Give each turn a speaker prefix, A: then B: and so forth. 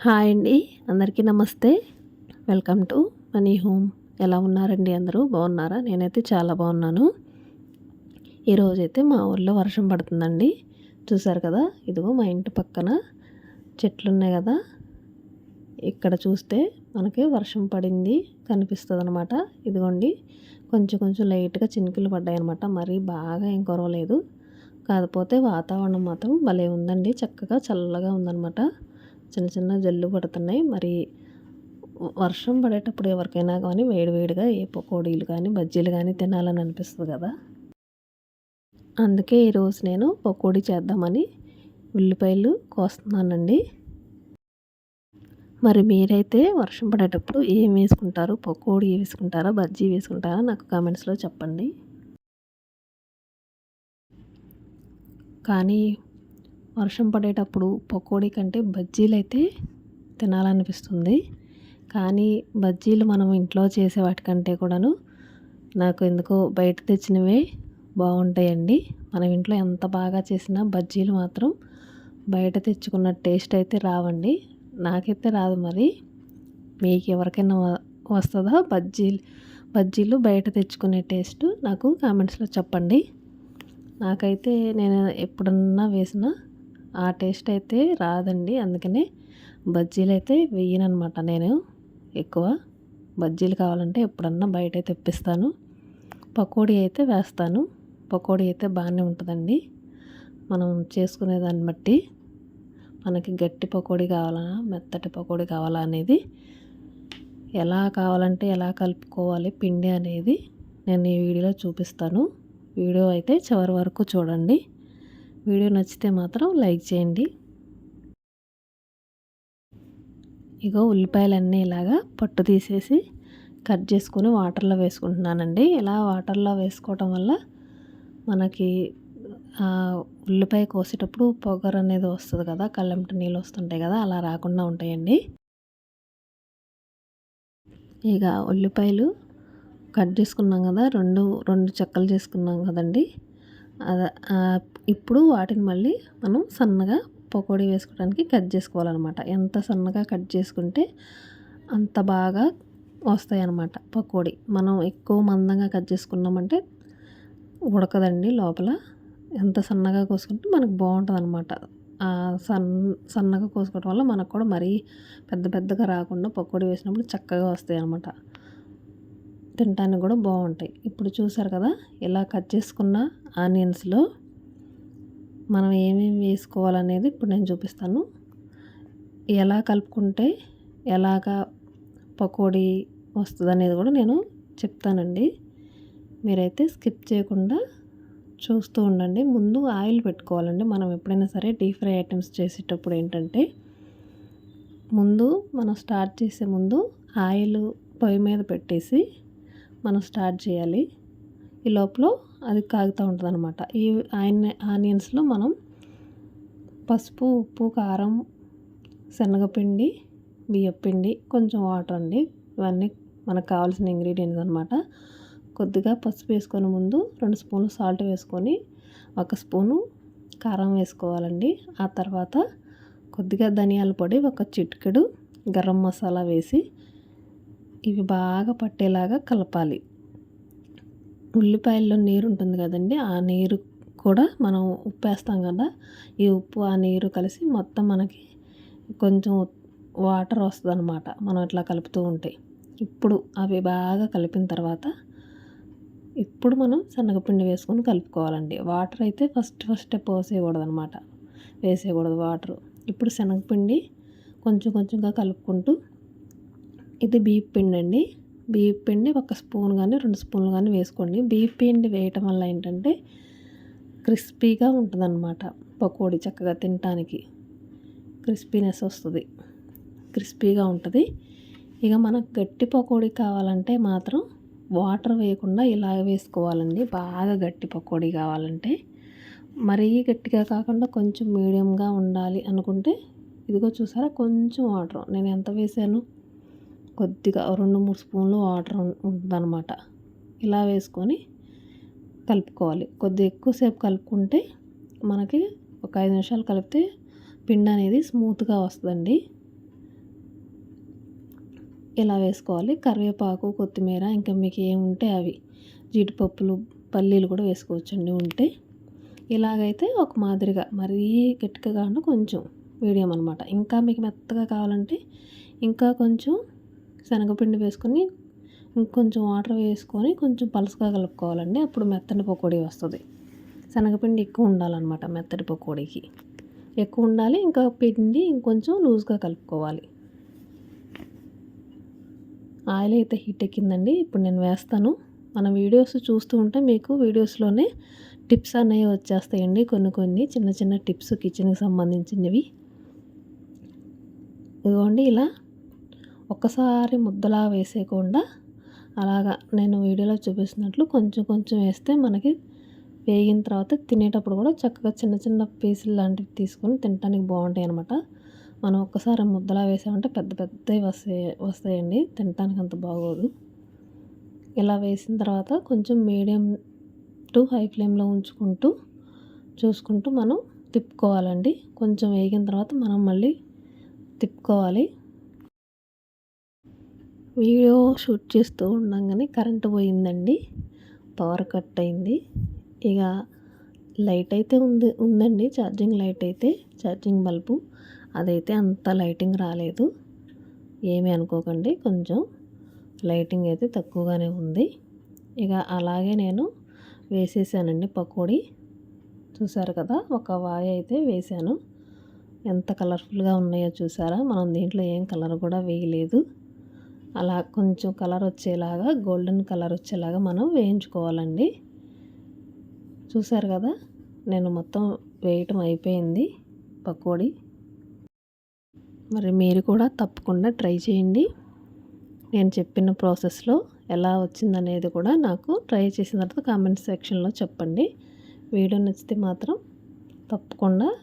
A: Hi అండి. అందరికీ నమస్తే. Welcome to money home. ఎలా ఉన్నారండి అందరూ? బాగున్నారా? నేనైతే చాలా బాగున్నాను. ఈరోజైతే మా ఊర్లో వర్షం పడుతుందండి. చూసారు కదా? ఇదిగో మా ఇంటి పక్కన చెట్లు ఉన్నాయి కదా? ఇక్కడ చూస్తే మనకి వర్షం పడింది కనిపిస్తుంది అనమాట ఇదిగోండి కొంచెం కొంచెం లైట్గా చినుకులు పడ్డాయి అనమాట మరీ బాగా ఏం కొరవలేదు. కాకపోతే వాతావరణం మాత్రం భలే ఉందండి. చక్కగా చల్లగా ఉందన్నమాట చిన్న చిన్న జల్లు పడుతున్నాయి. మరి వర్షం పడేటప్పుడు ఎవరికైనా కానీ వేడివేడిగా ఏ పకోడీలు కానీ బజ్జీలు కానీ తినాలని అనిపిస్తుంది కదా? అందుకే ఈరోజు నేను పకోడీ చేద్దామని ఉల్లిపాయలు కోస్తున్నానండి. మరి మీరైతే వర్షం పడేటప్పుడు ఏం వేసుకుంటారు? పకోడీ వేసుకుంటారా? బజ్జీ వేసుకుంటారా? నాకు కామెంట్స్లో చెప్పండి. కానీ వర్షం పడేటప్పుడు పకోడీ కంటే బజ్జీలు అయితే తినాలనిపిస్తుంది. కానీ బజ్జీలు మనం ఇంట్లో చేసే వాటికంటే కూడాను నాకు ఎందుకో బయట తెచ్చినవే బాగుంటాయండి. మనం ఇంట్లో ఎంత బాగా చేసినా బజ్జీలు మాత్రం బయట తెచ్చుకున్న టేస్ట్ అయితే రావండి. నాకైతే రాదు మరి. మీకు ఎవరికైనా వస్తుందా బజ్జీలు బజ్జీలు బయట తెచ్చుకునే టేస్ట్? నాకు కామెంట్స్లో చెప్పండి. నాకైతే నేను ఎప్పుడన్నా వేసిన ఆ టేస్ట్ అయితే రాదండి. అందుకనే బజ్జీలు అయితే వేయనమాట నేను ఎక్కువ. బజ్జీలు కావాలంటే ఎప్పుడన్నా బయట తెప్పిస్తాను. పకోడీ అయితే వేస్తాను. పకోడీ అయితే బాగానే ఉంటుందండి. మనం చేసుకునే దాన్ని బట్టి మనకి గట్టి పకోడీ కావాలా మెత్తటి పకోడీ కావాలా అనేది ఎలా కావాలంటే ఎలా కలుపుకోవాలి పిండి అనేది నేను ఈ వీడియోలో చూపిస్తాను. వీడియో అయితే చివరి వరకు చూడండి. వీడియో నచ్చితే మాత్రం లైక్ చేయండి. ఇగో ఉల్లిపాయలన్నీ ఇలాగా పట్టు తీసేసి కట్ చేసుకొని వాటర్లో వేసుకుంటున్నానండి. ఇలా వాటర్లో వేసుకోవటం వల్ల మనకి ఉల్లిపాయ కోసేటప్పుడు పొగరు అనేది వస్తుంది కదా కళ్ళెంట నీళ్ళు వస్తుంటాయి కదా అలా రాకుండా ఉంటాయండి. ఇక ఉల్లిపాయలు కట్ చేసుకున్నాం కదా రెండు రెండు చెక్కలు చేసుకున్నాం కదండి. ఇప్పుడు వాటిని మళ్ళీ మనం సన్నగా పకోడీ వేసుకోవడానికి కట్ చేసుకోవాలన్నమాట. ఎంత సన్నగా కట్ చేసుకుంటే అంత బాగా వస్తాయి అన్నమాట పకోడీ. మనం ఎక్కువ మందంగా కట్ చేసుకున్నామంటే ఉడకదండి లోపల. ఎంత సన్నగా కోసుకుంటే మనకు బాగుంటుంది అనమాట సన్ సన్నగా కోసుకోవడం వల్ల మనకు కూడా మరీ పెద్ద పెద్దగా రాకుండా పకోడీ వేసినప్పుడు చక్కగా వస్తాయి అనమాట తినడానికి కూడా బాగుంటాయి. ఇప్పుడు చూసారు కదా ఇలా కట్ చేసుకున్న ఆనియన్స్లో మనం ఏమేమి వేసుకోవాలనేది ఇప్పుడు నేను చూపిస్తాను. ఎలా కలుపుకుంటే ఎలాగా పకోడీ వస్తుంది అనేది కూడా నేను చెప్తానండి. మీరైతే స్కిప్ చేయకుండా చూస్తూ ఉండండి. ముందు ఆయిల్ పెట్టుకోవాలండి. మనం ఎప్పుడైనా సరే డీప్ ఫ్రై ఐటమ్స్ చేసేటప్పుడు ఏంటంటే ముందు మనం స్టార్ట్ చేసే ముందు ఆయిల్ పొయ్యి మీద పెట్టేసి మనం స్టార్ట్ చేయాలి. ఈ లోపల అది కాగుతూ ఉంటుంది అనమాట ఈ ఆనియన్స్లో మనం పసుపు ఉప్పు కారం శనగపిండి బియ్యపిండి కొంచెం వాటర్ అండి. ఇవన్నీ మనకు కావాల్సిన ఇంగ్రీడియంట్స్ అనమాట కొద్దిగా పసుపు వేసుకొని ముందు రెండు స్పూన్లు సాల్ట్ వేసుకొని ఒక స్పూను కారం వేసుకోవాలండి. ఆ తర్వాత కొద్దిగా ధనియాల పొడి ఒక చిటికెడు గరం మసాలా వేసి ఇవి బాగా పట్టేలాగా కలపాలి. ఉల్లిపాయల్లో నీరు ఉంటుంది కదండి ఆ నీరు కూడా మనం ఉప్పు వేస్తాం కదా ఈ ఉప్పు ఆ నీరు కలిసి మొత్తం మనకి కొంచెం వాటర్ వస్తుంది అనమాట మనం ఇట్లా కలుపుతూ ఉంటే. ఇప్పుడు అవి బాగా కలిపిన తర్వాత ఇప్పుడు మనం శనగపిండి వేసుకొని కలుపుకోవాలండి. వాటర్ అయితే ఫస్ట్ ఫస్ట్ పోసేయకూడదు అనమాట వేసేయకూడదు వాటర్. ఇప్పుడు శనగపిండి కొంచెం కొంచెంగా కలుపుకుంటూ ఇది బీప్ పిండి అండి బీప్ పిండి ఒక స్పూన్ కానీ రెండు స్పూన్లు కానీ వేసుకోండి. బీప్ పిండి వేయటం వల్ల ఏంటంటే క్రిస్పీగా ఉంటుందన్నమాట పకోడీ చక్కగా తినటానికి. క్రిస్పీనెస్ వస్తుంది. క్రిస్పీగా ఉంటుంది. ఇక మనకు గట్టి పకోడీ కావాలంటే మాత్రం వాటర్ వేయకుండా ఇలా వేసుకోవాలండి. బాగా గట్టి పకోడీ కావాలంటే. మరీ గట్టిగా కాకుండా కొంచెం మీడియంగా ఉండాలి అనుకుంటే ఇదిగో చూసారా కొంచెం వాటర్. నేను ఎంత వేసాను? కొద్దిగా రెండు మూడు స్పూన్లు వాటర్ ఉంటుందన్నమాట. ఇలా వేసుకొని కలుపుకోవాలి. కొద్దిగా ఎక్కువసేపు కలుపుకుంటే మనకి ఒక ఐదు నిమిషాలు కలిపితే పిండి అనేది స్మూత్గా వస్తుందండి. ఇలా వేసుకోవాలి. కరివేపాకు కొత్తిమీర ఇంకా మీకు ఏముంటే అవి. జీడిపప్పులు పల్లీలు కూడా వేసుకోవచ్చండి ఉంటే. ఇలాగైతే ఒక మాదిరిగా మరీ గట్టిగా కాకుండా కొంచెం మీడియం అనమాట ఇంకా మీకు మెత్తగా కావాలంటే ఇంకా కొంచెం శనగపిండి వేసుకొని ఇంకొంచెం వాటర్ వేసుకొని కొంచెం పలుసుగా కలుపుకోవాలండి. అప్పుడు మెత్తని పకోడీ వస్తుంది. శనగపిండి ఎక్కువ ఉండాలన్నమాట మెత్తటి పకోడీకి. ఎక్కువ ఉండాలి ఇంకా పిండి ఇంకొంచెం లూజ్గా కలుపుకోవాలి. ఆయిల్ అయితే హీట్ ఎక్కిందండి. ఇప్పుడు నేను వేస్తాను. మన వీడియోస్ చూస్తూ ఉంటే మీకు వీడియోస్లోనే టిప్స్ అనేవి వచ్చేస్తాయండి. కొన్ని కొన్ని చిన్న చిన్న టిప్స్ కిచెన్కి సంబంధించినవి. ఇదిగోండి ఇలా ఒక్కసారి ముద్దలా వేసేయకుండా అలాగా నేను వీడియోలో చూపిస్తున్నట్లు కొంచెం కొంచెం వేస్తే మనకి వేగిన తర్వాత తినేటప్పుడు కూడా చక్కగా చిన్న చిన్న పీసులు లాంటివి తీసుకొని తినడానికి బాగుంటాయి అనమాట మనం ఒక్కసారి ముద్దలా వేసామంటే పెద్ద పెద్దవి వస్తాయి వస్తాయండి. తినడానికి అంత బాగోదు. ఇలా వేసిన తర్వాత కొంచెం మీడియం టు హై ఫ్లేమ్లో ఉంచుకుంటూ చూసుకుంటూ మనం తిప్పుకోవాలండి. కొంచెం వేగిన తర్వాత మనం మళ్ళీ తిప్పుకోవాలి. వీడియో షూట్ చేస్తూ ఉండగానే కరెంటు పోయిందండి. పవర్ కట్ అయింది. ఇక లైట్ అయితే ఉంది ఉందండి. ఛార్జింగ్ లైట్ అయితే ఛార్జింగ్ బల్బు. అదైతే అంత లైటింగ్ రాలేదు. ఏమీ అనుకోకండి కొంచెం లైటింగ్ అయితే తక్కువగానే ఉంది. ఇక అలాగే నేను వేసేసానండి పకోడీ. చూసారు కదా ఒక వాయి అయితే వేసాను. ఎంత కలర్ఫుల్గా ఉన్నాయో చూసారా? మనం దీంట్లో ఏం కలర్ కూడా వేయలేదు. అలా కొంచెం కలర్ వచ్చేలాగా గోల్డెన్ కలర్ వచ్చేలాగా మనం వేయించుకోవాలండి. చూసారు కదా నేను మొత్తం వేయటం అయిపోయింది పకోడీ. మరి మీరు కూడా తప్పకుండా ట్రై చేయండి. నేను చెప్పిన ప్రాసెస్లో ఎలా వచ్చిందనేది కూడా నాకు ట్రై చేసిన తర్వాత కామెంట్ సెక్షన్లో చెప్పండి. వీడియో నచ్చితే మాత్రం తప్పకుండా